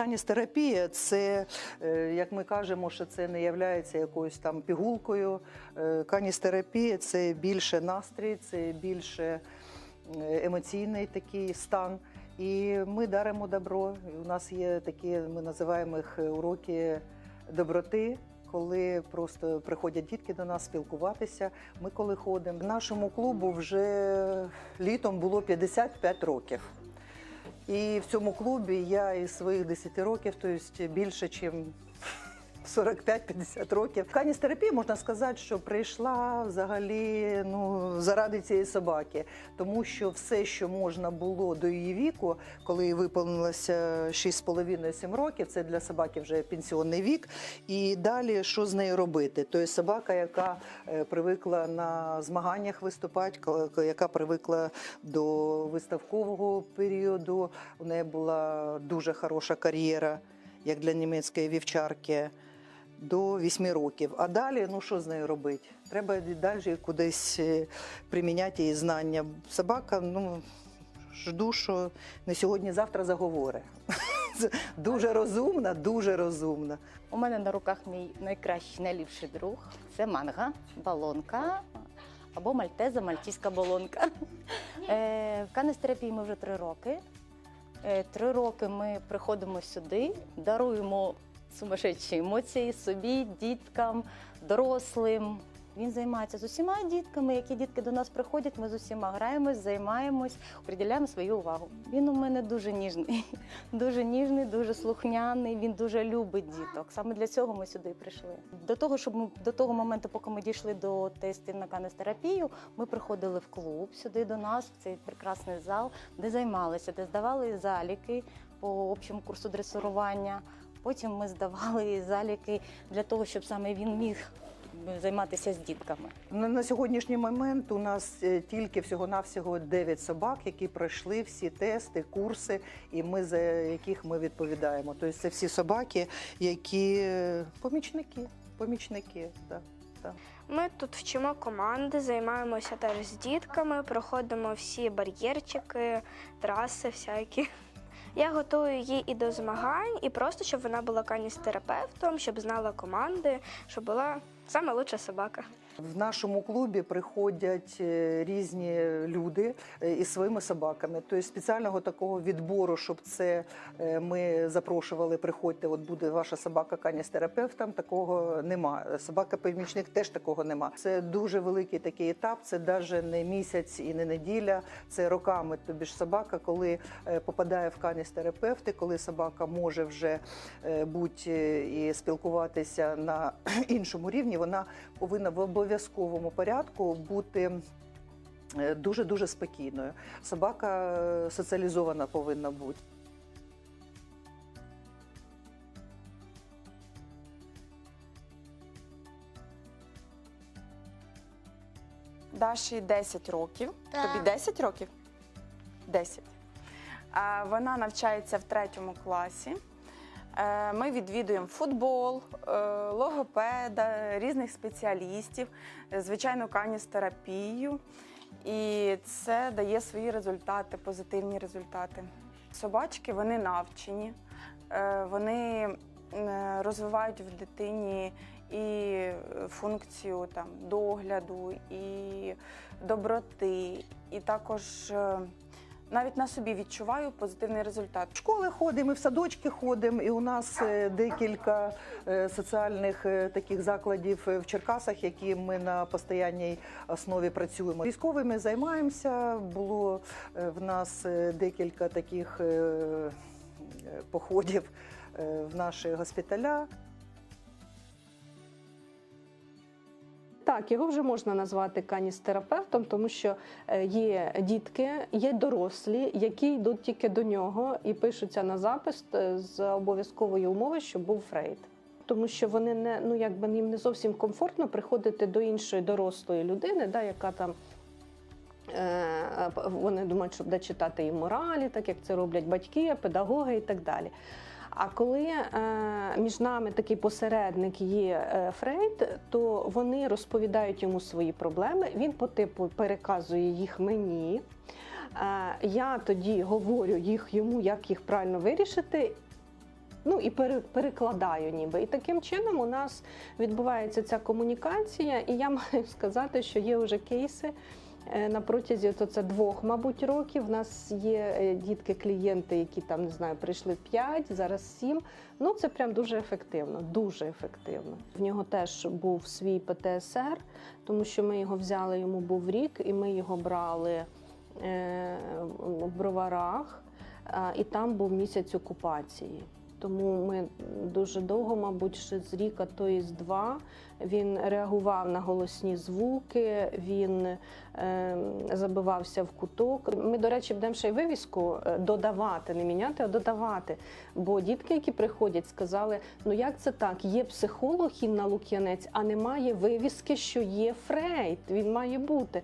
Каністерапія це, е, як ми кажемо, що це не є якоюсь там пігулкою. Е, Каністерапія це більше настрій, це більше е, емоційний такий стан. І ми даримо добро. У нас є такі, ми називаємо їх уроки доброти. Коли просто приходять дітки до нас спілкуватися, ми коли ходимо. Нашому клубу вже літом було 55 років. І в цьому клубі я із своїх 10 років, тобто більше, ніж 45-50 років. Каністерапія, можна сказати, що прийшла взагалі ну, заради цієї собаки, тому що все, що можна було до її віку, коли їй виповнилося 6,5-7 років, це для собаки вже пенсіонний вік. І далі що з нею робити? Тобто собака, яка е, привикла на змаганнях виступати, яка привикла до виставкового періоду, у неї була дуже хороша кар'єра, як для німецької вівчарки. До 8 років. А далі, ну що з нею робити? Треба далі кудись е, приміняти її знання. Собака, ну жду, що не сьогодні-завтра заговори. Дуже розумна, дуже розумна. У мене на руках мій найкращий, найліпший друг це манга, балонка або мальтеза, мальтійська балонка. Е, в канестерапії ми вже три роки. Е, три роки ми приходимо сюди, даруємо сумасшедші емоції собі, діткам, дорослим. Він займається з усіма дітками. Які дітки до нас приходять, ми з усіма граємось, займаємось, приділяємо свою увагу. Він у мене дуже ніжний, дуже ніжний, дуже слухняний. Він дуже любить діток. Саме для цього ми сюди прийшли. До того, щоб ми до того моменту, поки ми дійшли до тестів на канестерапію, ми приходили в клуб сюди до нас, в цей прекрасний зал, де займалися, де здавали заліки по общому курсу дресирування. Потім ми здавали заліки для того, щоб саме він міг займатися з дітками. На, на сьогоднішній момент у нас е, тільки всього-навсього 9 собак, які пройшли всі тести, курси, і ми за яких ми відповідаємо. Тобто це всі собаки, які е, помічники, помічники. Да, да. Ми тут вчимо команди, займаємося теж з дітками, проходимо всі бар'єрчики, траси всякі. Я готую її і до змагань, і просто щоб вона була каністерапевтом, щоб знала команди, щоб була саме лучша собака. В нашому клубі приходять е, різні люди е, із своїми собаками. Тобто спеціального такого відбору, щоб це е, ми запрошували, приходьте, от буде ваша собака каністерапевтом, такого нема. Собака-помічник теж такого нема. Це дуже великий такий етап. Це навіть не місяць і не неділя. Це роками. Тобі ж собака, коли попадає в каністерапевти, коли собака може вже бути і спілкуватися на іншому рівні, вона повинна в обов'язковому порядку бути. Дуже дуже спокійною. Собака е, соціалізована повинна бути. Даші 10 років. Так. Тобі 10 років? 10. А, Вона навчається в третьому класі. Е, Ми відвідуємо футбол, е, логопеда, різних спеціалістів, звичайно, каністерапію. І це дає свої результати, позитивні результати. Собачки вони навчені, е, вони розвивають в дитині і функцію там, догляду, і доброти, і також навіть на собі відчуваю позитивний результат. В школи ходимо, і в садочки ходимо, і у нас е, декілька е, соціальних е, таких закладів в Черкасах, які ми на постійній основі працюємо. Військовими займаємося. Було в нас декілька таких походів в наші госпіталя. Так, його вже можна назвати каністерапевтом, тому що е, є дітки, є дорослі, які йдуть тільки до нього і пишуться на запис е, з обов'язковою умовою, щоб був фрейд. Тому що вони не ну якби їм не зовсім комфортно приходити до іншої дорослої людини, да, яка там. е, Вони думають, що буде читати їм моралі, так як це роблять батьки, педагоги і так далі. А коли е, між нами такий посередник є е, Фрейд, то вони розповідають йому свої проблеми. Він по типу переказує їх мені. Е, я тоді говорю їх йому, як їх правильно вирішити. Ну і пере- перекладаю ніби. І таким чином у нас відбувається ця комунікація, і я маю сказати, що є вже кейси. Е, На протязі то це двох, мабуть, років. У нас є е, дітки-клієнти, які там не знаю, прийшли 5, зараз 7. Ну це прям дуже ефективно, дуже ефективно. В нього теж був свій ПТСР, тому що ми його взяли, йому був рік, і ми його брали е, в броварах, і там був місяць окупації. Тому ми дуже довго, мабуть, ще з рік, а то і з два. Він реагував на голосні звуки, він е, забивався в куток. Ми, до речі, будемо ще й вивіску е, додавати, не міняти, а додавати. Бо дітки, які приходять, сказали: ну як це так? Є психолог Інна Лук'янець, а немає вивіски, що є Фрейд. Він має бути.